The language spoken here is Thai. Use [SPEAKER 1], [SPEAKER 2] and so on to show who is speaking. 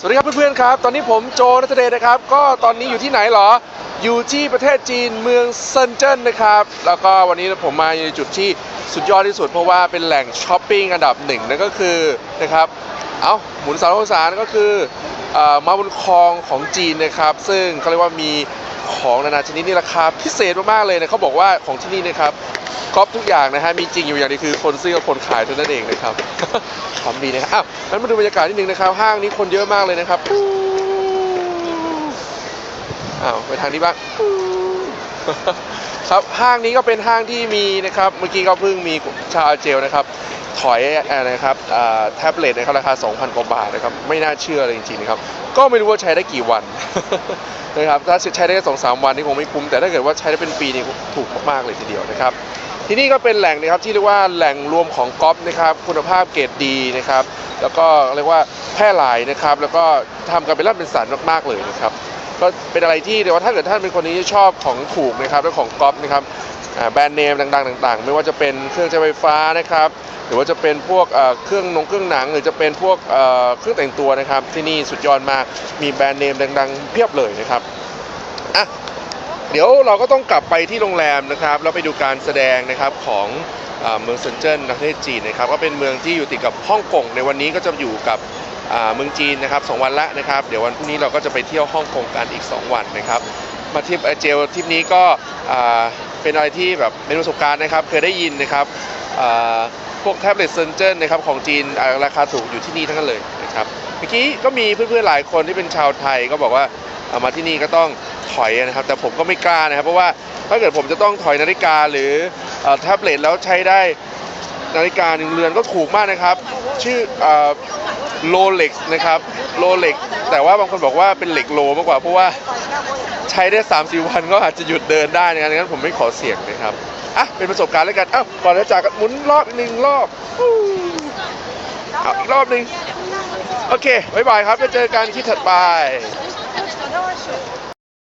[SPEAKER 1] สวัสดีครับเพื่อนๆครับ ตอนนี้ผมโจนัทเดชนะครับ ก็ตอนนี้อยู่ที่ไหนเหรอ อยู่ที่ประเทศจีนเมืองเซินเจิ้นนะครับ แล้วก็วันนี้ผมมาอยู่ในจุดที่สุดยอดที่สุดเพราะว่าเป็นแหล่งช้อปปิ้งอันดับหนึ่งนั่นก็คือนะครับ เอ้าหมุนสารสารก็คืออ่อมาบนคลองของจีนนะครับ ซึ่งเขาเรียกว่ามี ของนานาชนิดนี่ราคาพิเศษมากๆเลยนะเขาบอกว่าของที่นี่นะครับครบทุกอย่างนะฮะมีจริงอยู่อย่างนี้คือคนซื้อกับคนขายเท่านั้นเองนะครับความดีนะครับอ้าวงั้นมาดูบรรยากาศนิดนึงนะครับ ห้างนี้คนเยอะมากเลยนะครับอ้าวไปทางนี้บ้าง ครับห้างนี้ก็เป็นห้างที่มีนะครับเมื่อกี้ก็เพิ่งมีชาวอาเจลนะครับถอยนะครับแท็บเล็ตนะครับราคา 2,000 กว่าบาทนะครับไม่น่าเชื่อเลยจริงๆนะครับก็ไม่รู้ว่าใช้ได้กี่วันนะครับถ้าใช้ได้แค่สองสามวันนี่คงไม่คุ้มแต่ถ้าเกิดว่าใช้ได้เป็นปีนี่ถูกมากๆเลยทีเดียวนะครับที่นี่ก็เป็นแหล่งนะครับที่เรียกว่าแหล่งรวมของก๊อฟนะครับคุณภาพเกรดดีนะครับแล้วก็เรียกว่าแพร่หลายนะครับแล้วก็ทำกันเป็นรัฐเป็นสันมากๆเลยนะครับ ก็เป็นอะไรที่เรียกว่าถ้าเกิดท่านเป็นคนนี้ที่ชอบของถูกนะครับและของก๊อฟนะครับแบรนด์เนมดังๆต่างๆ ไม่ว่าจะเป็นเครื่องใช้ไฟฟ้านะครับหรือว่าจะเป็นพวกเครื่องนงเครื่องหนัง หรือจะเป็นพวกเครื่องแต่งตัวนะครับ ที่นี่สุดยอดมากมีแบรนด์เนมดังๆ เพียบเลยนะครับอะเดี๋ยวเราก็ต้องกลับไปที่โรงแรมนะครับแล้วไปดูการแสดงนะครับของเมืองเซินเจิ้นประเทศจีนนะครับก็เป็นเมืองที่อยู่ติดกับฮ่องกงในวันนี้ก็จะอยู่กับ เมืองจีนนะครับสองวันละนะครับ เดี๋ยววันพรุ่งนี้เราก็จะไปเที่ยวฮ่องกงกันอีก 2 วันนะครับ มาทริปเจลทริปนี้ก็เป็นอะไรที่แบบเป็นประสบการณ์นะครับ เคยได้ยินนะครับพวกแท็บเล็ตเซนเจิ้นนะครับของจีนราคาถูกอยู่ที่นี่ทั้งนั้นเลยนะครับเมื่อกี้ก็มีเพื่อนๆหลายคนที่เป็นชาวไทยก็บอกว่ามาที่นี่ก็ต้องถอยนะครับ แต่ผมก็ไม่กล้านะครับ เพราะว่าถ้าเกิดผมจะต้องถอยนาฬิกาหรือแท็บเล็ตแล้วใช้ได้ นาฬิกาหนึ่งเรือนก็ถูกมากนะครับ ชื่อโลเล็กนะครับโลเล็กแต่ว่าบางคนบอกว่าเป็นเหล็กโลมากกว่า เพราะว่าใช้ได้3ามสี่วันก็อาจจะหยุดเดินได้นะครับงั้นผมไม่ขอเสี่ยงนะครับอะเป็นประสบการณ์แล้วกันอ้าวก่อนจะจากกันหมุนรอบหนึ่งรอบเอาอีกรอบหนึ่งโอเคบ๊ายบายครับจะเจอกันคลิปถัดไป